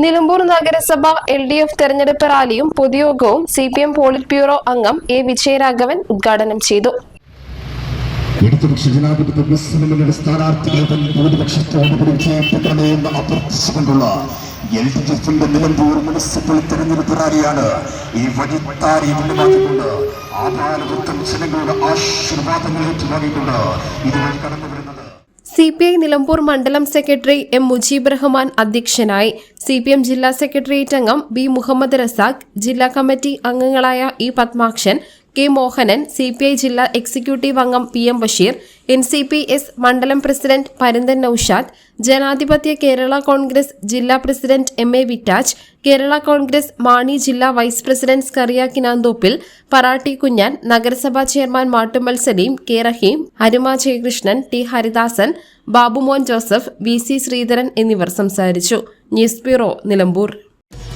Nilambur നഗരസഭ L D F തെരഞ്ഞെടുപ്പ് റാലിയും പൊതുയോഗവും C P M polit bureau അംഗം എ വിജയരാഘവൻ ഉദ്ഘാടനം ചെയ്തു. ഇടതുപക്ഷ ജനാധിപത്യ ഡി എഫിന്റെ നിലമ്പൂർ മുനിസിപ്പൽ തെരഞ്ഞെടുപ്പ് റാലിയാണ് ഈ വഴിത്താരി ജനങ്ങളുടെ ആശീർവാദങ്ങൾ ഏറ്റുവാങ്ങിക്കൊണ്ട് ഇതുവഴി കടന്നു വരുന്നത് സി പി ഐ നിലമ്പൂർ മണ്ഡലം സെക്രട്ടറി എം മുജീബ് റഹ്മാൻ അധ്യക്ഷനായി സി പി എം ജില്ലാ സെക്രട്ടേറിയറ്റ് അംഗം ബി മുഹമ്മദ് റസാഖ് ജില്ലാ കമ്മിറ്റി അംഗങ്ങളായ E Padmakshan K Mohanan C P I ജില്ലാ എക്സിക്യൂട്ടീവ് അംഗം P M Basheer N C P S മണ്ഡലം പ്രസിഡന്റ് പരന്തൻ നൌഷാദ് ജനാധിപത്യ കേരള കോൺഗ്രസ് ജില്ലാ president M A Vittaj Kerala Congress Mani ജില്ലാ വൈസ് പ്രസിഡന്റ് സ്കറിയ കിനാന്തോപ്പിൽ പറാട്ടി കുഞ്ഞാൻ നഗരസഭാ chairman Mattummal Saleem K Rahim Aruma Jayakrishnan T Haridasan Babumon Joseph V C Sreedharan എന്നിവർ സംസാരിച്ചു. News bureau Nilambur.